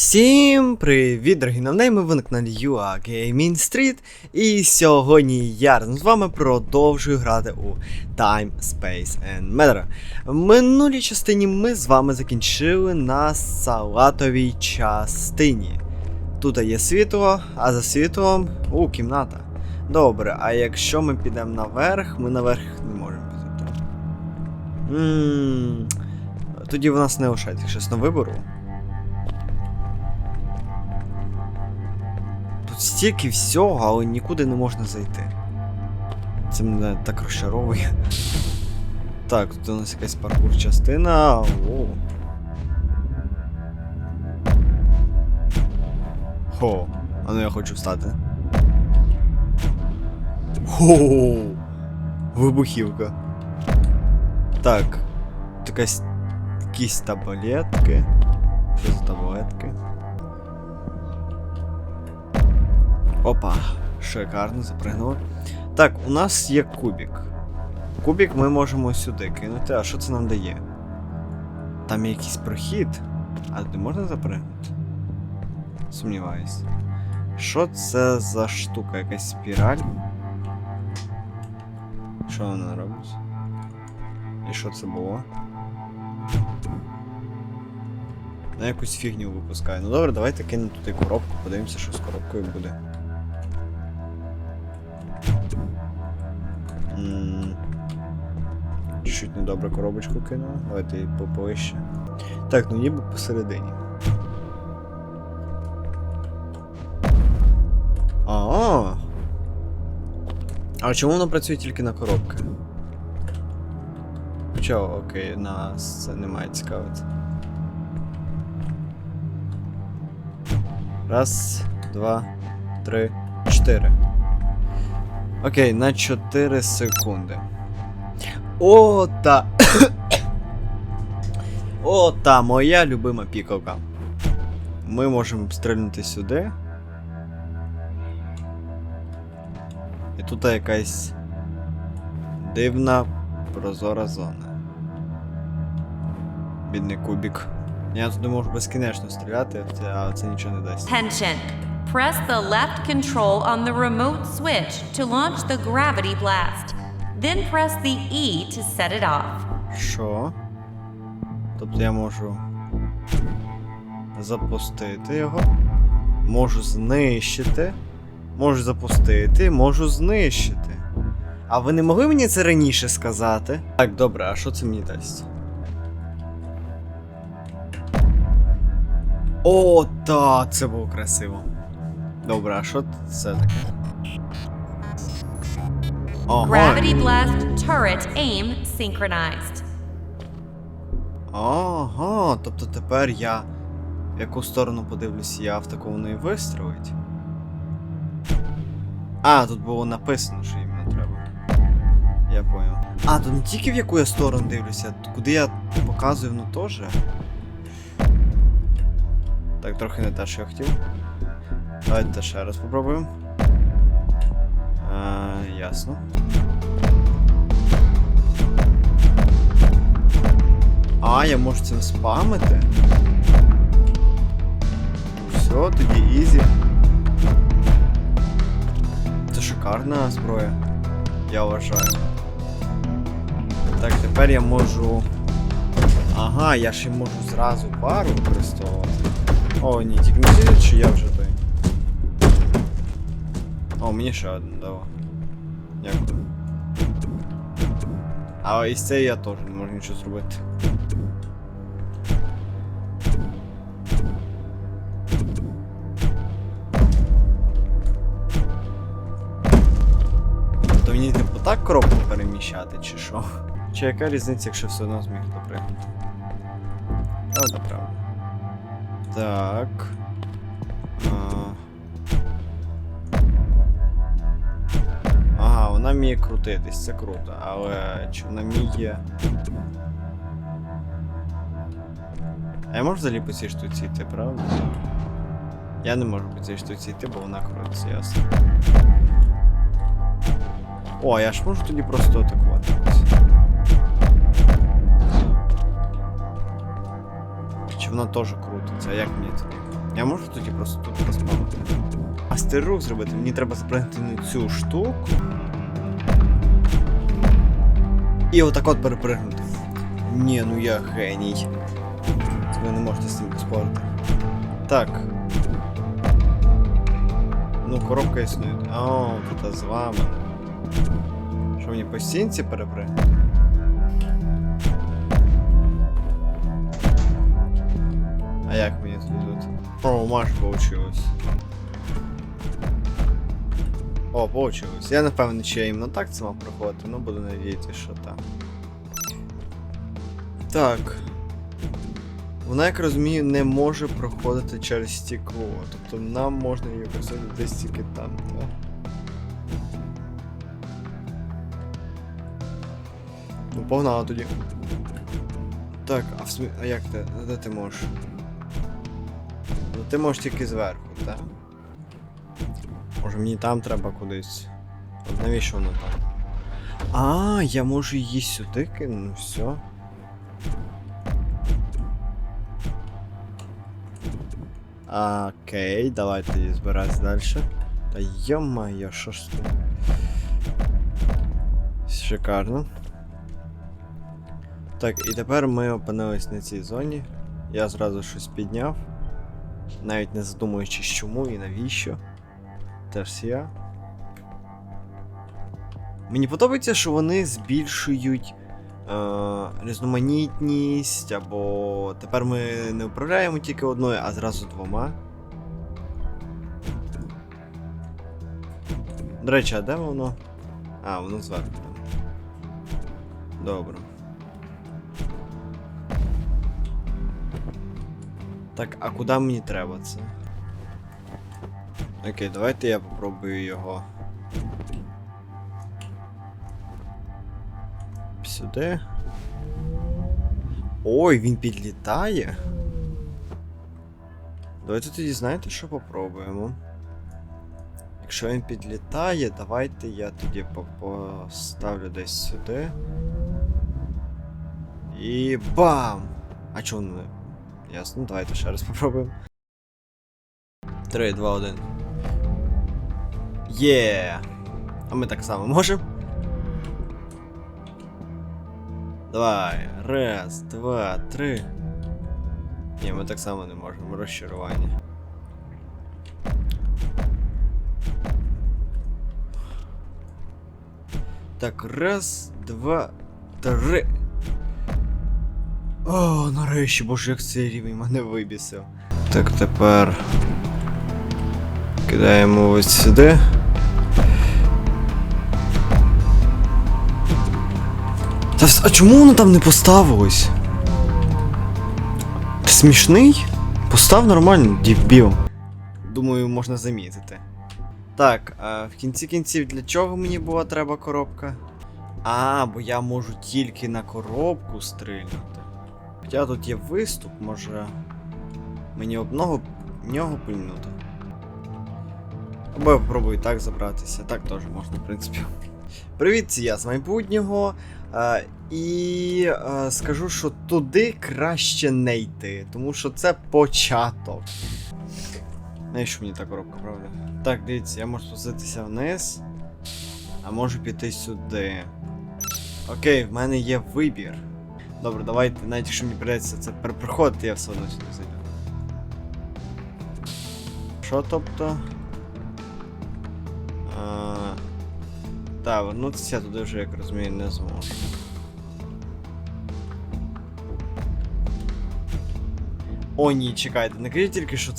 Всім привіт, дорогі новнейми, ви на каналі UA Gaming Street І сьогодні я разом з вами продовжую грати у Time, Space and Matter. В минулій частині ми з вами закінчили на салатовій частині. Тут є світло, а за світлом. У, кімната. Добре, а якщо ми підемо наверх, ми наверх не можемо піти. Тоді в нас не лишається щось на вибору. Стільки всього, але нікуди не можна зайти. Це мене так розчаровує. Так, тут у нас якась паркур частина. О. Хо, а ну я хочу встати. Хо! Вибухівка. Так. Якась якісь таблетки. Що за таблетки? Опа, шикарно запригнули. Так, у нас є кубік. Кубік ми можемо сюди кинути, а що це нам дає? Там є якийсь прохід, а туди можна запригнути? Сумніваюсь. Що це за штука? Якась спіраль? Що вона робить? І що це було? На якусь фігню випускає. Ну добре, давайте кинемо туди коробку, подивимося, що з коробкою буде. Чуть-чуть недобре коробочку кинула. Давайте її поповище. Так, ну ніби посередині. А. А чому воно працює тільки на коробки? Хоча, окей, нас це не має цікавити. Раз, два, три, чотири. Окей, на 4 секунди. О, та. О, та моя любима пікалка. Ми можемо стрельнути сюди. І тут якась дивна прозора зона. Бідний кубік. Я туди можу безкінечно стріляти, а це нічого не дасть. Tension. Press the left control on the remote switch to launch the gravity blast. Then press the E to set it off. Що? Тобто я можу запустити його. Можу знищити. Можу запустити, можу знищити. А ви не могли мені це раніше сказати? Так, добре, а що це мені дасть? О, та, це було красиво. Добре, а що це таке? Ага. Gravity blast turret aim synchronized. Ага, тобто тепер я. В яку сторону подивлюсь, я в таку воно і вистрелить. А, тут було написано, що іменно треба. Я понял. А, то не тільки в яку я сторону дивлюся, куди я показую, ну теж. Так, трохи не те, що я хотів. Давайте ще раз попробуємо. Ясно. А, я можу цим спамити. Все, тоді ізі. Це шикарна зброя. Я вважаю. Так, тепер я можу. Ага, я ще можу зразу пару використовувати. О, ні, тільки не що я вже той. О, мені ще один дало. Дякую. А із цієї я теж не можу нічого зробити. То мені типу так коробку переміщати, чи що? Чи яка різниця, якщо все одно зміг допригнути? Так. А... вона вміє крутитись, це круто, але чи вона вміє. А я можу взагалі по цій штуці йти, правда? Я не можу по цій штуці йти, бо вона крутиться, ясно. О, я ж можу тоді просто атакувати. Чи вона теж крутиться, а як мені тоді? Я можу тоді просто тут розпам'ятати. А стиррух зробити, мені треба запрягти на цю штуку. І отак от перепригнути. Ні, ну я геній. Ви не можете з цим поспорити. Так. Ну, коробка існує. О, тут з вами. Що мені по стінці перепригнути? А як мені тут? О, Маш получилось. О, получилось. Я не впевнений, чи я іменно так це мав проходити, але буду надіятися, що так. Так. Вона, як розумію, не може проходити через стекло. Тобто нам можна її використовувати десь тільки там. Да? Ну, погнали тоді. Так, а в смі... А як ти? Де ти можеш? Ну ти можеш тільки зверху, так? Може мені там треба кудись. От навіщо воно там? А, я можу її сюди кинути, ну все. Окей, давайте її збиратися далі. Та йо-моє, що ж ти? Шикарно. Так, і тепер ми опинились на цій зоні. Я зразу щось підняв. Навіть не задумуючись чому і навіщо. Теж я. Мені подобається, що вони збільшують е, різноманітність, або тепер ми не управляємо тільки одною, а зразу двома. До речі, а де воно? А, воно зверху. Добре. Так, а куди мені треба це? Окей, давайте я попробую його. Сюди. Ой, він підлітає. Давайте тоді знаєте, що попробуємо. Якщо він підлітає, давайте я тоді поставлю десь сюди. І бам! А чого не. Ясно, давайте ще раз попробуємо. 3, 2, 1. Є! А ми так само можемо? Давай. Раз, два, три. Ні, ми так само не можемо. Розчарування. Так, раз, два, три. О, нарешті, боже, як цей рівень мене вибісив. Так, тепер. Кидаємо ось сюди. А чому воно там не поставилось? Смішний? Постав нормально, дібіл. Думаю, можна замітити. Так, а в кінці кінців для чого мені була треба коробка? А, бо я можу тільки на коробку стрільнути. Хоча тут є виступ, може. Мені одного нього пильнути. Або я попробую так забратися, так теж можна, в принципі. Привіт, це я з майбутнього. Е, і е, скажу, що туди краще не йти, тому що це початок. Навіщо мені та коробка, правда? Так, дивіться, я можу спуститися вниз, а можу піти сюди. Окей, в мене є вибір. Добре, давайте, навіть якщо мені прийдеться це перепроходити, я все одно сюди зайду. Що тобто? А, та, вернутися туди вже, як розумію, не зможу. О, ні, чекайте, не кажіть тільки, що це